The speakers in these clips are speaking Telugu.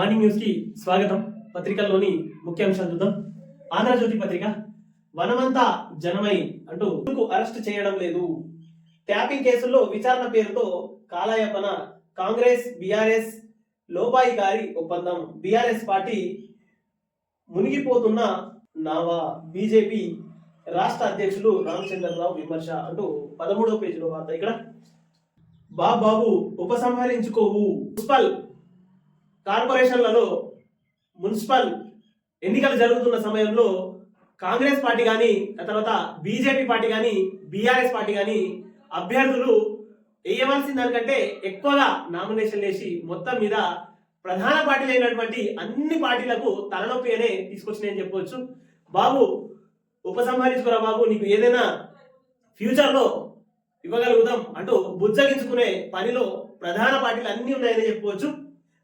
మార్నింగ్ న్యూస్కి స్వాగతం. పత్రికల్లోని ముఖ్యాంశాలు చూద్దాం. ఆంధ్రజ్యోతి పత్రిక వనమంతా జనమై అంటూ ఎందుకు అరెస్ట్ చేయడం లేదు. ట్యాపింగ్ కేసుల్లో విచారణ పేరుతో కాలాయపన కాంగ్రెస్ బీఆర్ఎస్ లోపాయి గారి ఒప్పందం. బీఆర్ఎస్ పార్టీ మునిగిపోతున్న నావా. బీజేపీ రాష్ట్ర అధ్యక్షులు రామచంద్రరావు విమర్శ అంటూ పదమూడవ పేజీలో వార్త ఇక్కడ. బాబాబు ఉపసంహరించుకోవు. మున్సిపల్ కార్పొరేషన్లలో మున్సిపల్ ఎన్నికలు జరుగుతున్న సమయంలో కాంగ్రెస్ పార్టీ కానీ ఆ తర్వాత బీజేపీ పార్టీ కానీ బీఆర్ఎస్ పార్టీ కానీ అభ్యర్థులు వేయవలసిన దానికంటే ఎక్కువగా నామినేషన్ వేసి మొత్తం మీద ప్రధాన పార్టీలు అయినటువంటి అన్ని పార్టీలకు తలనొప్పి అనే తీసుకొచ్చినాయని చెప్పవచ్చు. బాబు ఉపసంహరించుకురా బాబు నీకు ఏదైనా ఫ్యూచర్లో ఇవ్వగలుగుతాం అంటూ బుజ్జగించుకునే పనిలో ప్రధాన పార్టీలు అన్నీ ఉన్నాయని చెప్పుకోవచ్చు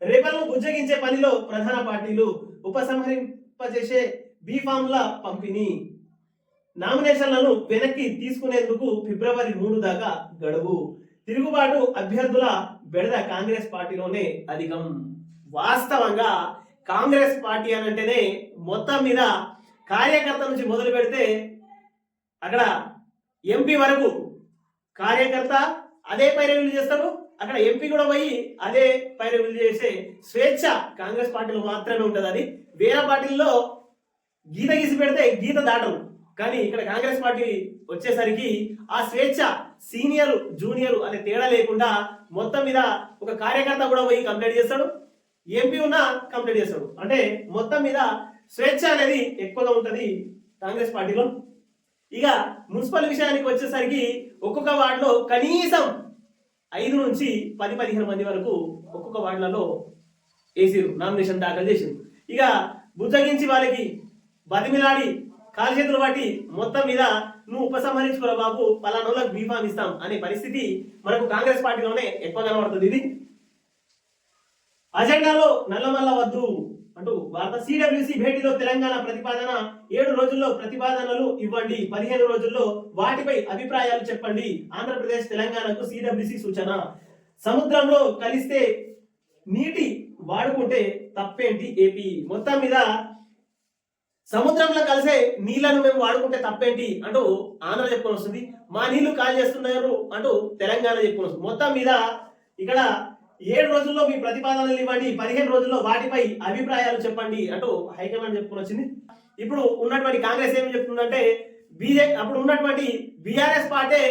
రేపలను బుజ్జగించే పనిలో ప్రధాన పార్టీలు ఉపసంహరింపజేసే బీఫామ్ల పంపిణీ. నామినేషన్లను వెనక్కి తీసుకునేందుకు ఫిబ్రవరి మూడు దాకా గడువు. తిరుగుబాటు అభ్యర్థుల బెడద కాంగ్రెస్ పార్టీలోనే అధికం. వాస్తవంగా కాంగ్రెస్ పార్టీ అని అంటేనే మొత్తం మీద కార్యకర్త నుంచి మొదలు పెడితే అక్కడ ఎంపీ వరకు కార్యకర్త అదే పైరవీలు చేస్తాడు అక్కడ ఎంపీ కూడా పోయి అదే పైరవీలు చేసే స్వేచ్ఛ కాంగ్రెస్ పార్టీలో మాత్రమే ఉంటుంది అది. వేరే పార్టీల్లో గీత గీసి పెడితే గీత దాటరు. కానీ ఇక్కడ కాంగ్రెస్ పార్టీ వచ్చేసరికి ఆ స్వేచ్ఛ సీనియర్ జూనియర్ అనే తేడా లేకుండా మొత్తం మీద ఒక కార్యకర్త కూడా పోయి కంప్లైంట్ చేస్తాడు. ఎంపీ ఉన్నా కంప్లైంట్ చేస్తాడు. అంటే మొత్తం మీద స్వేచ్ఛ అనేది ఎక్కువగా ఉంటుంది కాంగ్రెస్ పార్టీలో. ఇక మున్సిపల్ విషయానికి వచ్చేసరికి ఒక్కొక్క వార్డులో కనీసం ఐదు నుంచి పది పదిహేను మంది వరకు ఒక్కొక్క వార్డులలో వేసిరు నామినేషన్ దాఖలు చేసిరు ఇక బుజ్జగించి వాళ్ళకి బతిమిలాడి కాలుచేతులు బట్టి మొత్తం మీద నువ్వు ఉపసంహరించుకురా బాబు పలానోళ్ళకి బీఫామ్ ఇస్తాం అనే పరిస్థితి మనకు కాంగ్రెస్ పార్టీలోనే ఎక్కువ కనబడుతుంది. ఇది అజెండాలో నల్లమల్ల వద్దు. అంటూ వార్త సిడబ్ల్యూసి భేటీలో తెలంగాణ ప్రతిపాదన ఏడు రోజుల్లో ప్రతిపాదనలు ఇవ్వండి పదిహేను రోజుల్లో వాటిపై అభిప్రాయాలు చెప్పండి ఆంధ్రప్రదేశ్ తెలంగాణకు సిడబ్ల్యూసి సూచన. సముద్రంలో కలిస్తే నీటి వాడుకుంటే తప్పేంటి ఏపీ? మొత్తం మీద సముద్రంలో కలిసే నీళ్ళను మేము వాడుకుంటే తప్పేంటి అంటూ ఆంధ్ర చెప్పుకొని వస్తుంది. మా నీళ్ళు కాల్ చేస్తున్నారు అంటూ తెలంగాణ చెప్పుకొని వస్తుంది. మొత్తం మీద ఇక్కడ ఏడు రోజుల్లో మీ ప్రతిపాదనలు ఇవ్వండి పదిహేను రోజుల్లో వాటిపై అభిప్రాయాలు చెప్పండి అంటూ హైకమాండ్ చెప్పుకొని వచ్చింది. ఇప్పుడు ఉన్నటువంటి కాంగ్రెస్ ఏమి చెప్తుందంటే బీజే అప్పుడు ఉన్నటువంటి బీఆర్ఎస్ పార్టీ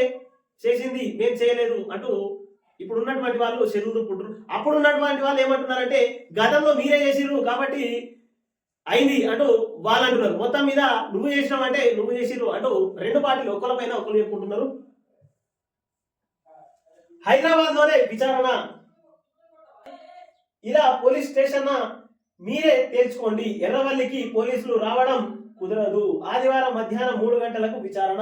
చేసింది మేము చేయలేదు అంటూ ఇప్పుడు ఉన్నటువంటి వాళ్ళు చెరువు దుప్పుంటారు అప్పుడు ఉన్నటువంటి వాళ్ళు ఏమంటున్నారంటే గతంలో మీరే చేసిర్రు కాబట్టి అయింది అంటూ వాళ్ళు అంటున్నారు మొత్తం మీద నువ్వు చేసినావు అంటే నువ్వు చేసిర్రు అంటూ రెండు పార్టీలు ఒకరి పైన ఒకరు చెప్పుకుంటున్నారు. హైదరాబాద్లోనే విచారణ. ఇలా పోలీస్ స్టేషన్ మీరే తేల్చుకోండి. ఎర్రవల్లికి పోలీసులు రావడం కుదరదు. ఆదివారం మధ్యాహ్నం మూడు గంటలకు విచారణ.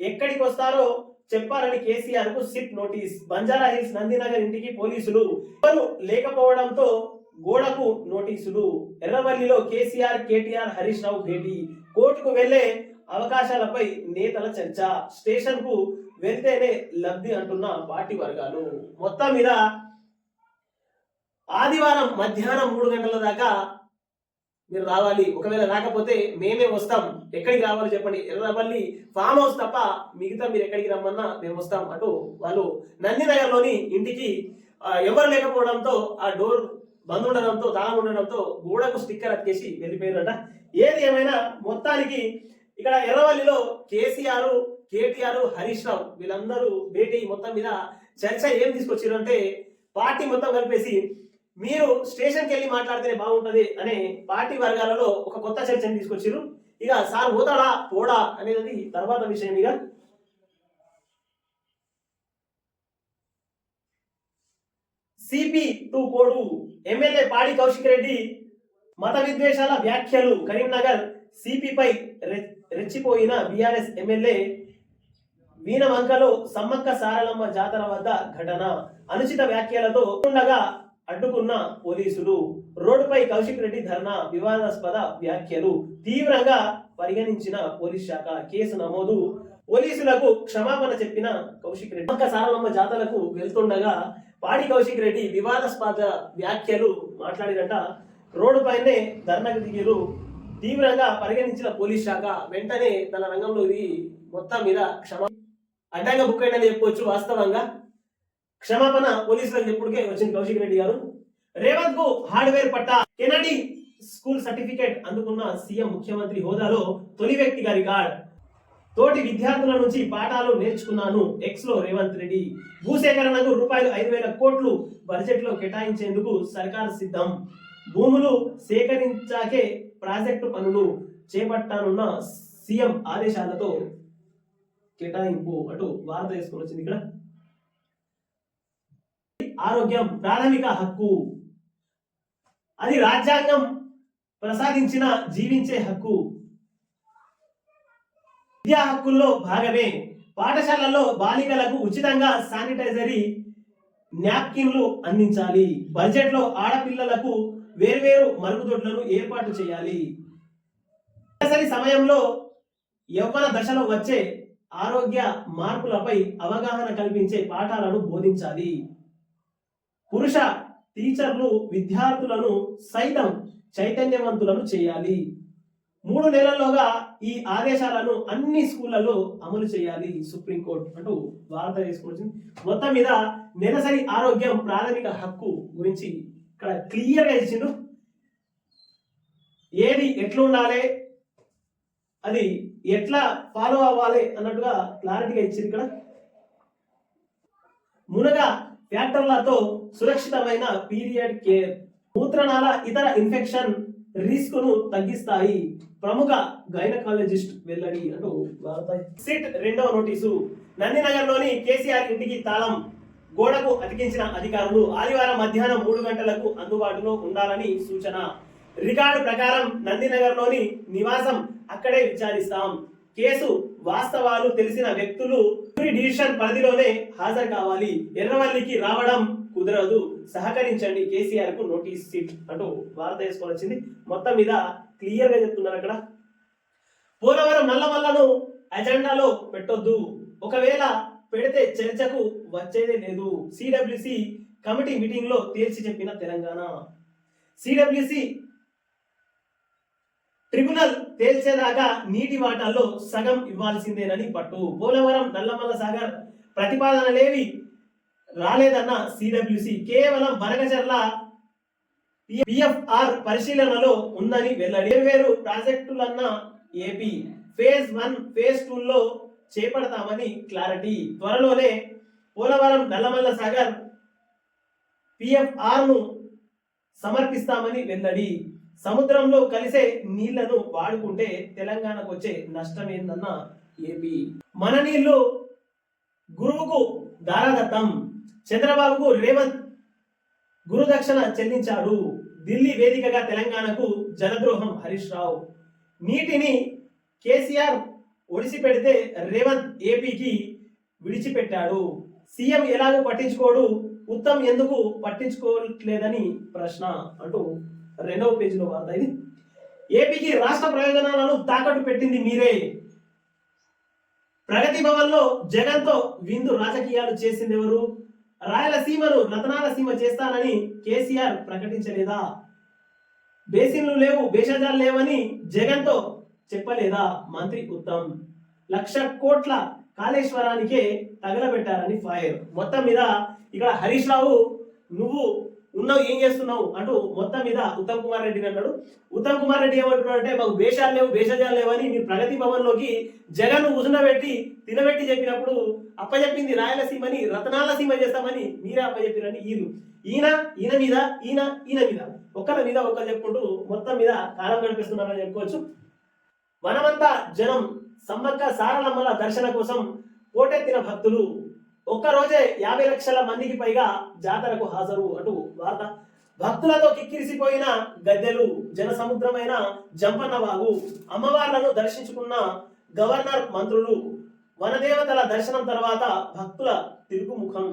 ఎక్కడికి వస్తారో చెప్పాలని కేసీఆర్కు SIT notice. Banjara Hills Nandinagar ఇంటికి పోలీసులు ఎవరు లేకపోవడంతో గోడకు నోటీసులు. ఎర్రవల్లిలో కేసీఆర్ కేటీఆర్ హరీష్ రావు భేటీ. కోర్టుకు వెళ్ళే అవకాశాలపై నేతల చర్చ. స్టేషన్కు వెళ్తేనే లబ్ధి అంటున్న పార్టీ వర్గాలు. మొత్తం మీద ఆదివారం మధ్యాహ్నం మూడు గంటల దాకా మీరు రావాలి. ఒకవేళ రాకపోతే మేమే వస్తాం. ఎక్కడికి రావాలి చెప్పండి. ఎర్రబల్లి ఫామ్ హౌస్ తప్ప మిగతా మీరు ఎక్కడికి రమ్మన్నా మేము వస్తాం అంటూ వాళ్ళు నందినగర్లోని ఇంటికి ఎవరు లేకపోవడంతో ఆ డోర్ బంద్ ఉండడంతో తాళం ఉండడంతో గోడకు స్టిక్కర్ అతికేసి వెళ్ళిపోయారట ఏది ఏమైనా మొత్తానికి ఇక్కడ ఎర్రవల్లిలో కేసీఆర్ కేటీఆర్ హరీష్ రావు వీళ్ళందరూ భేటీ మొత్తం మీద చర్చ ఏం తీసుకొచ్చారు అంటే పార్టీ మొత్తం కలిపేసి మీరు స్టేషన్కి వెళ్ళి మాట్లాడితేనే బాగుంటుంది అనే పార్టీ వర్గాలలో ఒక కొత్త చర్చను తీసుకొచ్చారు ఇక సార్ పోతాడా పోడా అనేది తర్వాత విషయం ఇక. సిపి టూ కోడు ఎమ్మెల్యే పాడి కౌశిక్ రెడ్డి మత విద్వేషాల వ్యాఖ్యలు. కరీంనగర్ సిపిపై రెచ్చిపోయిన బీఆర్ఎస్ ఎమ్మెల్యే వీణవంకలో సమ్మక్క సారలమ్మ జాతర వద్ద ఘటన. అనుచిత వ్యాఖ్యలతో ఉండగా అడ్డుకున్న పోలీసులు రోడ్డుపై కౌశిక్ రెడ్డి ధర్నా వివాదాస్పద వ్యాఖ్యలు తీవ్రంగా పరిగణించిన పోలీస్ శాఖ కేసు నమోదు. పోలీసులకు క్షమాపణ చెప్పిన కౌశిక్ రెడ్డి పక్క సారలమ్మ జాతరకు వెళ్తుండగా పాడి కౌశిక్ రెడ్డి వివాదాస్పద వ్యాఖ్యలు మాట్లాడినట. రోడ్డు పైనే ధర్నాకు దిగిరు తీవ్రంగా పరిగణించిన పోలీస్ శాఖ వెంటనే తన రంగంలో ఇది మొత్తం మీద క్షమ అడ్డంగా బుక్ అయిందని చెప్పవచ్చు వాస్తవంగా. క్షమాపణ పోలీసులకు చెప్పుడుకే వచ్చిన కౌశిక్ రెడ్డి గారు. రేవంత్కు హార్డ్వేర్ పట్టా కెనడీ స్కూల్ సర్టిఫికేట్ అందుకున్న సీఎం ముఖ్యమంత్రి హోదాలో తొలి వ్యక్తిగా రికార్డ్ తోటి విద్యార్థుల నుంచి పాఠాలు నేర్చుకున్నాను ఎక్స్లో రేవంత్ రెడ్డి. భూసేకరణకు రూపాయలు ఐదు వేల కోట్లు బడ్జెట్లో కేటాయించేందుకు సర్కార్ సిద్ధం. భూములు సేకరించాకే ప్రాజెక్టు పనులు చేపట్టానున్న సీఎం ఆదేశాలతో కేటాయింపు అటు వార్త తీసుకొని వచ్చింది ఇక్కడ. ఆరోగ్యం ప్రాథమిక హక్కు. అది రాజ్యాంగం ప్రసాదించిన జీవించే హక్కు. విద్యా హక్కుల్లో భాగమే. పాఠశాలల్లో బాలికలకు ఉచితంగా శానిటైజరీ న్యాప్కిన్లు అందించాలి. బడ్జెట్లో ఆడపిల్లలకు వేర్వేరు మరుగుదొడ్లను ఏర్పాటు చేయాలి. సరి సమయంలో యవ్వన దశలో వచ్చే ఆరోగ్య మార్పులపై అవగాహన కల్పించే పాఠాలను బోధించాలి. పురుష టీచర్లు విద్యార్థులను సైతం చైతన్యవంతులను చేయాలి. మూడు నెలల్లోగా ఈ ఆదేశాలను అన్ని స్కూళ్ళలో అమలు చేయాలి సుప్రీంకోర్టు అంటూ వార్త తీసుకొచ్చింది మొత్తం మీద నెలసరి ఆరోగ్యం ప్రాథమిక హక్కు గురించి ఇక్కడ క్లియర్గా ఇచ్చిండు. ఏది ఎట్లా ఉండాలి అది ఎట్లా ఫాలో అవ్వాలి అన్నట్టుగా క్లారిటీగా ఇచ్చింది ఇక్కడ. మునగ ఫ్యాక్టర్లతో సురక్షితమైన పీరియడ్ కేర్. మూత్రనాళ ఇతర ఇన్ఫెక్షన్ రిస్క్ను తగ్గిస్తాయి. ప్రముఖ గైనకాలజిస్ట్ వెల్లడి అంటూ సిట్ రెండవ నోటీసు. నందినగర్లోని కేసీఆర్ ఇంటికి తాళం గోడకు అతికించిన అధికారులు ఆదివారం మధ్యాహ్నం మూడు గంటలకు అందుబాటులో ఉండాలని సూచన. రికార్డు ప్రకారం నందినగర్లోని నివాసం అక్కడే విచారిస్తాం. కేసు వాస్తవాలు తెలిసిన వ్యక్తులు డివిజన్ పరిధిలోనే హాజరు కావాలి. ఎర్రవల్లికి రావడం కుదరదు. సహకరించండి. కేసీఆర్కు నోటీస్ సిట్ అంటూ వార్త వేసుకొని వచ్చింది. మొత్తం మీద క్లియర్గా చెప్తున్నారు అక్కడ. పోలవరం నల్లమల్లను అజెండాలో పెట్టొద్దు. ఒకవేళ పెడితే చర్చకు వచ్చేదే లేదు. సిడబ్ల్యూసి కమిటీ మీటింగ్లో తేల్చి చెప్పిన తెలంగాణ. సిడబ్ల్యూసి ట్రిబ్యునల్ తేల్చేదాకా నీటి వాటాల్లో సగం ఇవ్వాల్సిందేనని పట్టు. పోలవరం నల్లమల్ల సాగర్ ప్రతిపాదనలేవి రాలేదన్న సిడబ్ల్యూసి కేవలం బనగచర్ల పిఎఫ్ఆర్ పరిశీలనలో ఉందని వెల్లడి. వేరు ప్రాజెక్టులన్న ఏపీ ఫేజ్ వన్ ఫేజ్ టూలో చేపడతామని క్లారిటీ త్వరలోనే పోలవరం నల్లమల్ల సాగర్ పిఎఫ్ఆర్ను సమర్పిస్తామని వెల్లడి. సముద్రంలో కలిసే నీళ్ళను వాడుకుంటే తెలంగాణకు వచ్చే నష్టం ఏందన్న ఏపీ మన నీళ్ళు గురువుకు దారాదత్తం. చంద్రబాబుకు రేవంత్ గురుదక్షిణ చెల్లించాడు. ఢిల్లీ వేదికగా తెలంగాణకు జలద్రోహం హరీష్ రావు. నీటిని కేసీఆర్ ఒడిసి పెడితే రేవంత్ ఏపీకి విడిచిపెట్టాడు. సీఎం ఎలాగో పట్టించుకోడు ఉత్తమ్ ఎందుకు పట్టించుకోవట్లేదని ప్రశ్న అంటూ రెండవ పేజీలో వార్త ఇది. ఏపీకి రాష్ట్ర ప్రయోజనాలను తాకట్టు పెట్టింది మీరే. ప్రగతి భవన్లో జగన్తో విందు రాజకీయాలు చేసింది ఎవరు రాయలసీమను రతనాల సీమ చేస్తానని కేసీఆర్ ప్రకటించలేదా? బేసిన్లు లేవు భేషజాలు లేవని జగన్తో చెప్పలేదా మంత్రి ఉత్తమ్? లక్ష కోట్ల కాళేశ్వరానికే తగలబెట్టారని ఫైర్. మొత్తం మీద ఇక్కడ హరీష్ రావు నువ్వు ఉన్నావు ఏం చేస్తున్నావు అంటూ మొత్తం మీద ఉత్తమ్ కుమార్ రెడ్డిని అన్నాడు. ఉత్తమ్ కుమార్ రెడ్డి ఏమంటున్నాడు అంటే మాకు భేషాలు లేవు భేషజాలు లేవని మీ ప్రగతి భవన్లోకి జగన్ ఉసునబెట్టి తినబెట్టి చెప్పినప్పుడు అప్పచెప్పింది రాయలసీమని రతనాల సీమ చేస్తామని మీరే అప్పచెప్పిరని ఈయన. ఈయన ఈయన మీద ఈయన ఈయన మీద. ఒక్కరి మీద ఒకరు చెప్పుకుంటూ మొత్తం మీద కాలం గడిపిస్తున్నారని చెప్పుకోవచ్చు. మనమంతా జనం సమ్మక్క సారలమ్మల దర్శన కోసం పోటెత్తిన భక్తులు ఒక్క రోజే యాభై లక్షల మందికి పైగా జాతరకు హాజరు అటు వార్త. భక్తులతో కిక్కిరిసిపోయిన గద్దెలు జనసముద్రమైన జంపన్నవాగు అమ్మవార్లను దర్శించుకున్న గవర్నర్ మంత్రులు వనదేవతల దర్శనం తర్వాత భక్తుల తిరుగుముఖం.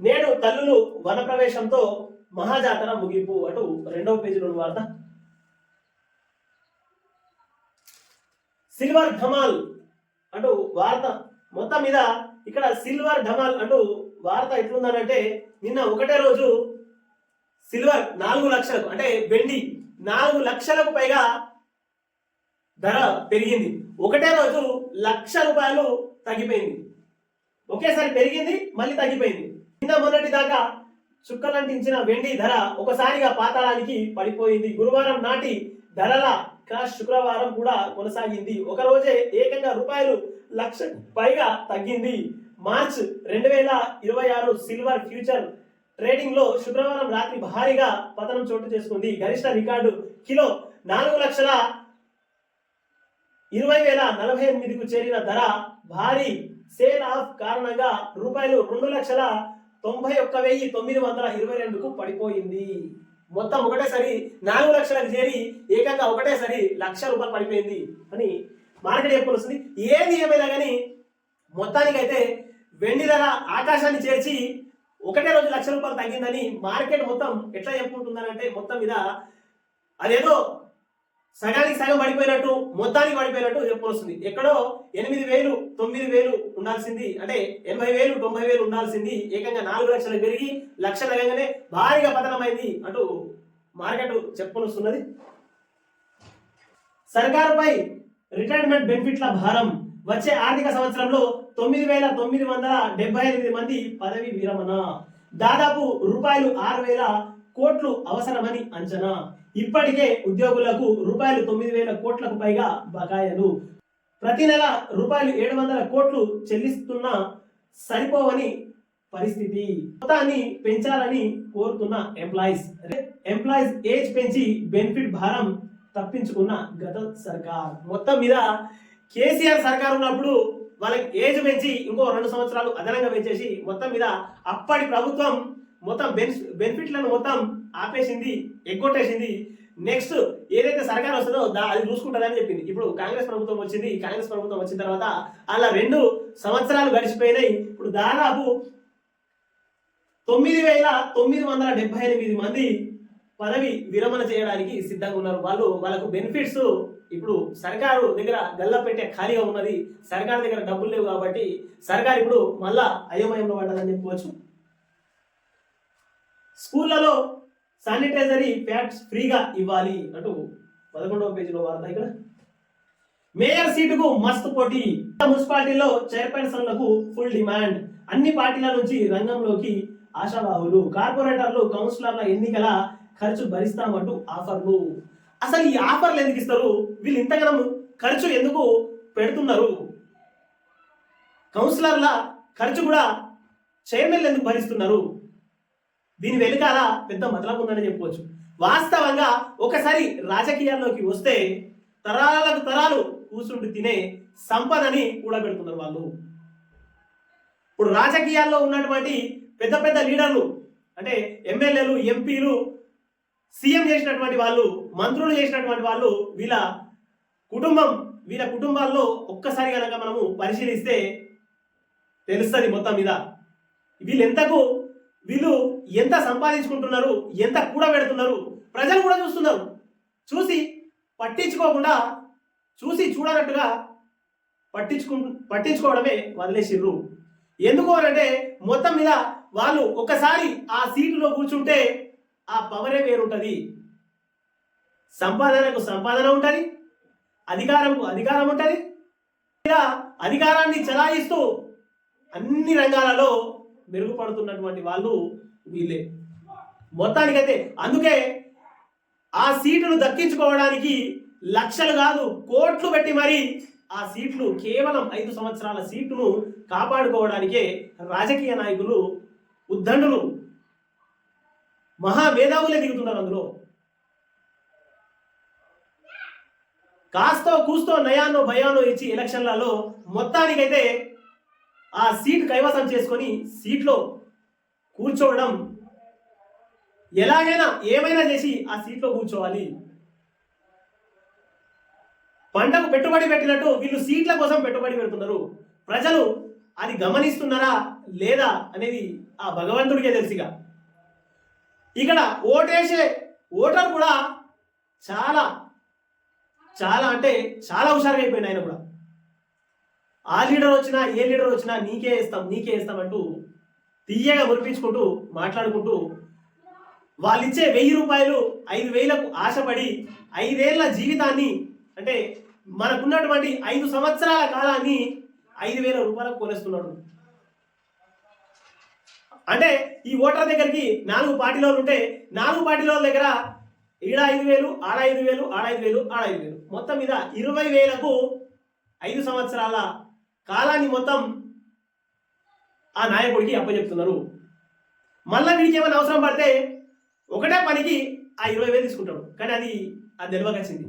నేడు తల్లులు వన ప్రవేశంతో మహాజాతర ముగింపు అటు రెండవ పేజీలో వార్త. సిల్వర్ ధమాల్ అటు వార్త. మొత్తం మీద ఇక్కడ సిల్వర్ ధమాల్ అంటూ వార్త ఎట్లుందనంటే నిన్న ఒకటే రోజు సిల్వర్ నాలుగు లక్షలకు అంటే వెండి నాలుగు లక్షలకు పైగా ధర పెరిగింది. ఒకటే రోజు లక్ష రూపాయలు తగ్గిపోయింది. ఒకేసారి పెరిగింది మళ్ళీ తగ్గిపోయింది. నిన్న మొన్నటి దాకా చుక్కలంటించిన వెండి ధర ఒకసారిగా పాతాళానికి పడిపోయింది. గురువారం నాటి ధరల క్రాష్ శుక్రవారం కూడా కొనసాగింది. ఒక రోజే ఏకంగా రూపాయలు లక్ష పైగా తగ్గింది. మార్చ్ రెండు వేల ఇరవై ఆరు సిల్వర్ ఫ్యూచర్ ట్రేడింగ్లో శుక్రవారం రాత్రి భారీగా పతనం చోటు చేసుకుంది. గరిష్ట రికార్డు కిలో నాలుగు లక్షల ఇరవై వేల నలభై ఎనిమిదికు చేరిన ధర భారీ సేల్ ఆఫ్ కారణంగా రూపాయలు రెండు లక్షల తొంభై ఒక్క వెయ్యి తొమ్మిది వందల ఇరవై రెండుకు పడిపోయింది. మొత్తం ఒకటేసారి నాలుగు లక్షలకు చేరి ఏకంగా ఒకటేసారి లక్ష రూపాయలు పడిపోయింది. అని మార్కెట్ చెప్పుకొని వస్తుంది. ఏది ఏమైనా కానీ మొత్తానికైతే వెండి ధర ఆకాశాన్ని చేర్చి ఒకటే రోజు లక్ష రూపాయలు తగ్గిందని మార్కెట్ మొత్తం ఎట్లా చెప్పుకుంటుందనంటే మొత్తం మీద అదేదో సగానికి సగం పడిపోయినట్టు మొత్తానికి పడిపోయినట్టు చెప్పుకొస్తుంది ఎక్కడో ఎనిమిది వేలు తొమ్మిది వేలు ఉండాల్సింది. అంటే ఎనభై వేలు తొంభై వేలు ఉండాల్సింది. ఏకంగా నాలుగు లక్షలు పెరిగి లక్ష తగ్గగానే భారీగా పతనమైంది అంటూ మార్కెట్ చెప్పుకొస్తున్నది సర్కారుపై రిటైర్మెంట్ బెనిఫిట్ల భారం. వచ్చే ఆర్థిక సంవత్సరంలో తొమ్మిది వేల తొమ్మిది వందల డెబ్బై ఎనిమిది మంది పదవి విరమణ. దాదాపు రూపాయలు ఆరు వేల కోట్లు అవసరమని అంచనా. ఇప్పటికే ఉద్యోగులకు రూపాయలు తొమ్మిది వేల కోట్లకు పైగా బకాయిలు. ప్రతి నెల రూపాయలు ఏడు వందల కోట్లు చెల్లిస్తున్నా సరిపోవని పరిస్థితి. మొత్తాన్ని పెంచాలని కోరుతున్న ఎంప్లాయీస్. ఎంప్లాయీస్ ఏజ్ పెంచి బెనిఫిట్ భారం తప్పించుకున్న గత సర్కార్. మొత్తం మీద కేసీఆర్ సర్కార్ ఉన్నప్పుడు వాళ్ళకి ఏజ్ పెంచి ఇంకో రెండు సంవత్సరాలు అదనంగా పెంచేసి మొత్తం మీద అప్పటి ప్రభుత్వం మొత్తం బెనిఫి బెనిఫిట్లను మొత్తం ఆపేసింది ఎగ్గొట్టేసింది. నెక్స్ట్ ఏదైతే సర్కార్ వస్తుందో దా అది చూసుకుంటుందని చెప్పింది. ఇప్పుడు కాంగ్రెస్ ప్రభుత్వం వచ్చింది కాంగ్రెస్ ప్రభుత్వం వచ్చిన తర్వాత అలా రెండు సంవత్సరాలు గడిచిపోయినాయి. ఇప్పుడు దాదాపు తొమ్మిది వేల తొమ్మిది వందల డెబ్బై ఎనిమిది మంది పదవి విరమణ చేయడానికి సిద్ధంగా ఉన్నారు. వాళ్ళు వాళ్ళకు బెనిఫిట్స్ ఇప్పుడు సర్కారు దగ్గర గల్ల పెట్టే ఖాళీగా ఉన్నది. సర్కారు దగ్గర డబ్బులు లేవు కాబట్టి సర్కారు ఇప్పుడు మళ్ళా అయోమయంలో పడ్డదని చెప్పుకోవచ్చు. స్కూళ్ళలో శానిటైజరీ ప్యాడ్స్ ఫ్రీగా ఇవ్వాలి అంటూ పదకొండవ పేజీలో వార్త ఇక్కడ. మేయర్ సీటుకు మస్తు పోటీ. మున్సిపాలిటీలో చైర్పర్సన్లకు ఫుల్ డిమాండ్. అన్ని పార్టీల నుంచి రంగంలోకి ఆశావాహులు కార్పొరేటర్లు కౌన్సిలర్ల ఎన్నికల ఖర్చు భరిస్తామంటూ ఆఫర్లు. అసలు ఈ ఆఫర్లు ఎందుకు ఇస్తారు? వీళ్ళు ఇంతగానం ఖర్చు ఎందుకు పెడుతున్నారు? కౌన్సిలర్ల ఖర్చు కూడా చైర్మన్లు ఎందుకు భరిస్తున్నారు? దీని వెనుకాల పెద్ద మతలం ఉందని చెప్పుకోవచ్చు. వాస్తవంగా ఒకసారి రాజకీయాల్లోకి వస్తే తరాలకు తరాలు కూర్చుంటూ తినే సంపదని కూడబెడుతున్నారు వాళ్ళు. ఇప్పుడు రాజకీయాల్లో ఉన్నటువంటి పెద్ద పెద్ద లీడర్లు అంటే ఎమ్మెల్యేలు ఎంపీలు సీఎం చేసినటువంటి వాళ్ళు మంత్రులు చేసినటువంటి వాళ్ళు వీళ్ళ కుటుంబం వీళ్ళ కుటుంబాల్లో ఒక్కసారి కనుక మనము పరిశీలిస్తే తెలుస్తుంది మొత్తం మీద. వీళ్ళు ఎంతకు వీళ్ళు ఎంత సంపాదించుకుంటున్నారు ఎంత కూడబెడుతున్నారు ప్రజలు కూడా చూస్తున్నారు. చూసి పట్టించుకోకుండా చూసి చూడనట్టుగా పట్టించుకు పట్టించుకోవడమే వదిలేసిర్రు. ఎందుకు అనంటే మొత్తం మీద వాళ్ళు ఒకసారి ఆ సీటులో కూర్చుంటే ఆ పవరే వేరుంటుంది. సంపాదనకు సంపాదన ఉంటుంది. అధికారంకు అధికారం ఉంటుంది. ఇలా అధికారాన్ని చలాయిస్తూ అన్ని రంగాలలో మెరుగుపడుతున్నటువంటి వాళ్ళు వీళ్ళే. మొత్తానికైతే అందుకే ఆ సీటును దక్కించుకోవడానికి లక్షలు కాదు కోట్లు పెట్టి మరి ఆ సీట్లు కేవలం ఐదు సంవత్సరాల సీటును కాపాడుకోవడానికే రాజకీయ నాయకులు ఉద్దండులు. మహామేధావులే దిగుతున్నారు అందులో. కాస్తో కూస్తో నయానో భయానో ఇచ్చి ఎలక్షన్లలో మొత్తానికైతే ఆ సీట్ కైవసం చేసుకొని సీట్లో కూర్చోవడం ఎలాగైనా ఏమైనా చేసి ఆ సీట్లో కూర్చోవాలి. పంటకు పెట్టుబడి పెట్టినట్టు వీళ్ళు సీట్ల కోసం పెట్టుబడి పెడుతున్నారు. ప్రజలు అది గమనిస్తున్నారా లేదా అనేది ఆ భగవంతుడికే తెలుసుగా ఇక్కడ ఓటేసే ఓటర్ కూడా చాలా చాలా అంటే చాలా హుషారుగా అయిపోయింది ఆయన కూడా. ఆ లీడర్ వచ్చినా ఏ లీడర్ వచ్చినా నీకే ఇస్తాం నీకే ఇస్తాం అంటూ తీయగా మురిపించుకుంటూ మాట్లాడుకుంటూ వాళ్ళు ఇచ్చే వెయ్యి రూపాయలు ఐదు వేలకు ఆశపడి ఐదేళ్ళ జీవితాన్ని అంటే మనకున్నటువంటి ఐదు సంవత్సరాల కాలాన్ని ఐదు వేల రూపాయలకు కొనేస్తున్నాడు. అంటే ఈ ఓటర్ దగ్గరికి నాలుగు పార్టీలో ఉంటే నాలుగు పార్టీలో దగ్గర ఈడ ఐదు వేలు ఆడ ఐదు వేలు ఆడ ఐదు వేలు ఆడ ఐదు వేలు. మొత్తం మీద ఇరవై వేలకు ఐదు సంవత్సరాల కాలాన్ని మొత్తం ఆ నాయకుడికి అప్పచెప్తున్నారు. మళ్ళా వీడికి ఏమైనా అవసరం పడితే ఒకటే పనికి ఆ ఇరవై వేలు తీసుకుంటాడు. కానీ అది అది తెలియకొచ్చింది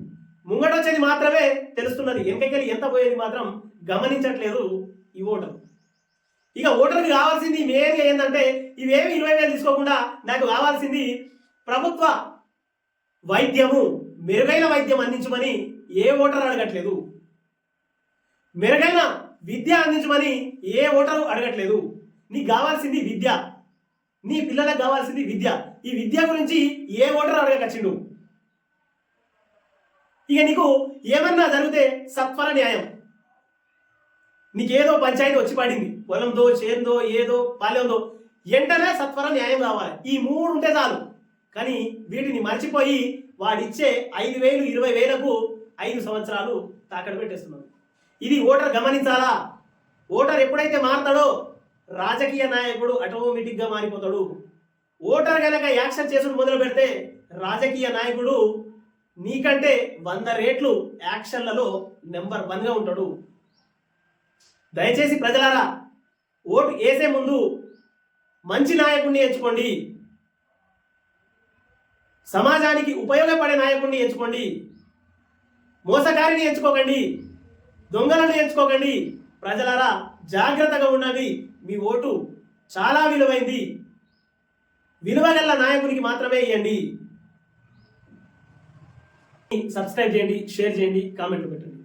ముంగట వచ్చేది మాత్రమే తెలుస్తున్నది. వెనకకెళ్ళి ఎంత పోయేది మాత్రం గమనించట్లేదు ఈ ఓటర్. ఇక ఓటర్కి కావాల్సింది మెయిన్గా ఏంటంటే ఇవేమి ఇరవై వేలు తీసుకోకుండా నాకు కావాల్సింది ప్రభుత్వ వైద్యము మెరుగైన వైద్యం అందించమని ఏ ఓటర్ అడగట్లేదు. మెరుగైన విద్య అందించమని ఏ ఓటరు అడగట్లేదు. నీకు కావాల్సింది విద్య. నీ పిల్లలకు కావాల్సింది విద్య. ఈ విద్య గురించి ఏ ఓటర్ అడగకచ్చిండు? ఇక నీకు ఏమన్నా జరిగితే సత్వర న్యాయం. నీకేదో పంచాయతీ వచ్చి పడింది. పొలందో చేందో ఏదో పాలెందో ఎంటనే సత్వర న్యాయం కావాలి. ఈ మూడు ఉంటే చాలు. కానీ వీటిని మర్చిపోయి వాడిచ్చే ఐదు వేలు ఇరవై వేలకు ఐదు సంవత్సరాలు తాకడ పెట్టేస్తున్నారు ఇది ఓటర్ గమనించాలా? ఓటర్ ఎప్పుడైతే మారుతాడో రాజకీయ నాయకుడు ఆటోమేటిక్గా మారిపోతాడు. ఓటర్ కనుక యాక్షన్ చేసుడు మొదలు పెడితే రాజకీయ నాయకుడు నీకంటే వంద రేట్లు యాక్షన్లలో నెంబర్ వన్గా ఉంటాడు. దయచేసి ప్రజలారా ఓటు వేసే ముందు మంచి నాయకుడిని ఎంచుకోండి. సమాజానికి ఉపయోగపడే నాయకుడిని ఎంచుకోండి. మోసకారిని ఎంచుకోకండి. దొంగలను ఎంచుకోకండి. ప్రజలారా జాగ్రత్తగా ఉండండి. మీ ఓటు చాలా విలువైంది. విలువగల నాయకునికి మాత్రమే ఇవ్వండి సబ్స్క్రైబ్ చేయండి షేర్ చేయండి కామెంట్ పెట్టండి.